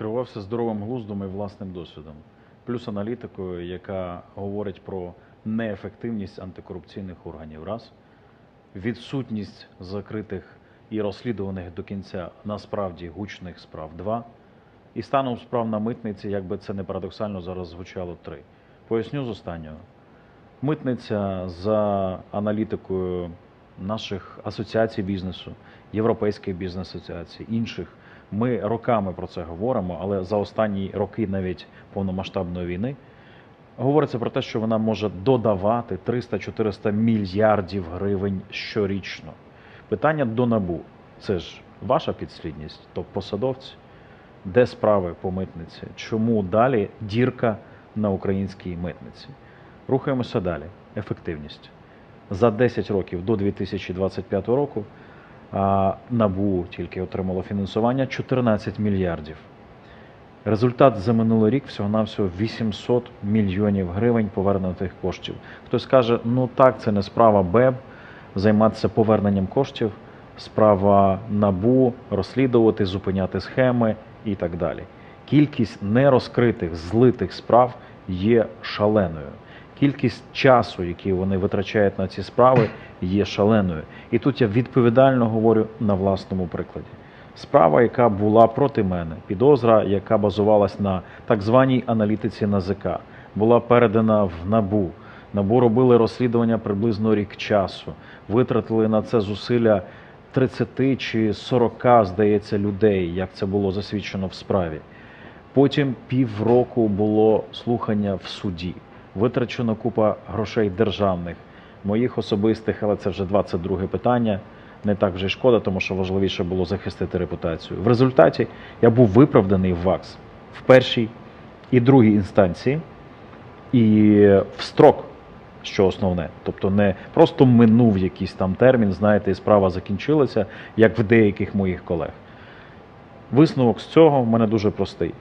керувався здоровим глуздом і власним досвідом, плюс аналітикою, яка говорить про неефективність антикорупційних органів. Раз відсутність закритих і розслідуваних до кінця насправді гучних справ. Два і станом справ на митниці, як би це не парадоксально зараз звучало, три. Поясню з останнього. Митниця за аналітикою наших асоціацій бізнесу, Європейської бізнес асоціації, інших. Ми роками про це говоримо, але за останні роки навіть повномасштабної війни говориться про те, що вона може додавати 300-400 мільярдів гривень щорічно. Питання до набу це ж ваша підслідність, то посадовці, де справи по митниці? Чому далі дірка на українській митниці? Рухаємося далі. Ефективність. За 10 років до 2025 року НАБУ тільки отримало фінансування 14 мільярдів. Результат за минулий рік всього-навсього 800 мільйонів гривень повернутих коштів. Хтось каже, ну так, це не справа БЕБ займатися поверненням коштів, справа НАБУ розслідувати, зупиняти схеми і так далі. Кількість нерозкритих злитих справ є шаленою. Кількість часу, який вони витрачають на ці справи, є шаленою. І тут я відповідально говорю на власному прикладі. Справа, яка була проти мене, підозра, яка базувалась на так званій аналітиці НАЗК, була передана в НАБУ. НАБУ робили розслідування приблизно рік часу, витратили на це зусилля 30 чи 40, здається, людей, як це було засвідчено в справі. Потім півроку було слухання в суді. Витрачено купа грошей державних, моїх особистих, але це вже 22 питання. Не так вже й шкода, тому що важливіше було захистити репутацію. В результаті я був виправданий в ВАКС в першій і другій інстанції, і в строк, що основне. Тобто не просто минув якийсь там термін, знаєте, і справа закінчилася, як в деяких моїх колег. Висновок з цього в мене дуже простий.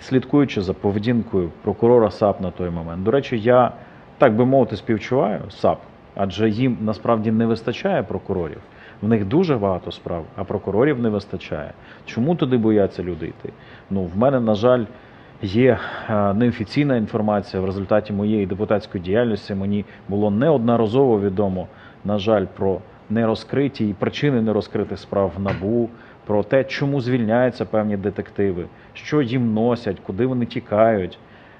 Слідкуючи за поведінкою прокурора САП на той момент. До речі, я, так би мовити, співчуваю САП, адже їм насправді не вистачає прокурорів. В них дуже багато справ, а прокурорів не вистачає. Чому туди бояться люди йти? Ну, в мене, на жаль, є е, неофіційна інформація. В результаті моєї депутатської діяльності мені було неодноразово відомо, на жаль, про нерозкриті і причини нерозкритих справ в НАБУ, про те, чому звільняються певні детективи, що їм носять, куди вони тікають.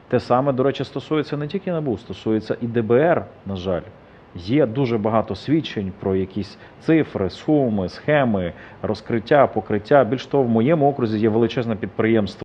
Те саме, до речі, стосується не тільки НАБУ, стосується і ДБР, на жаль. Є дуже багато свідчень про якісь цифри, суми, схеми, розкриття, покриття. Більш того, в моєму окрузі є величезне підприємство.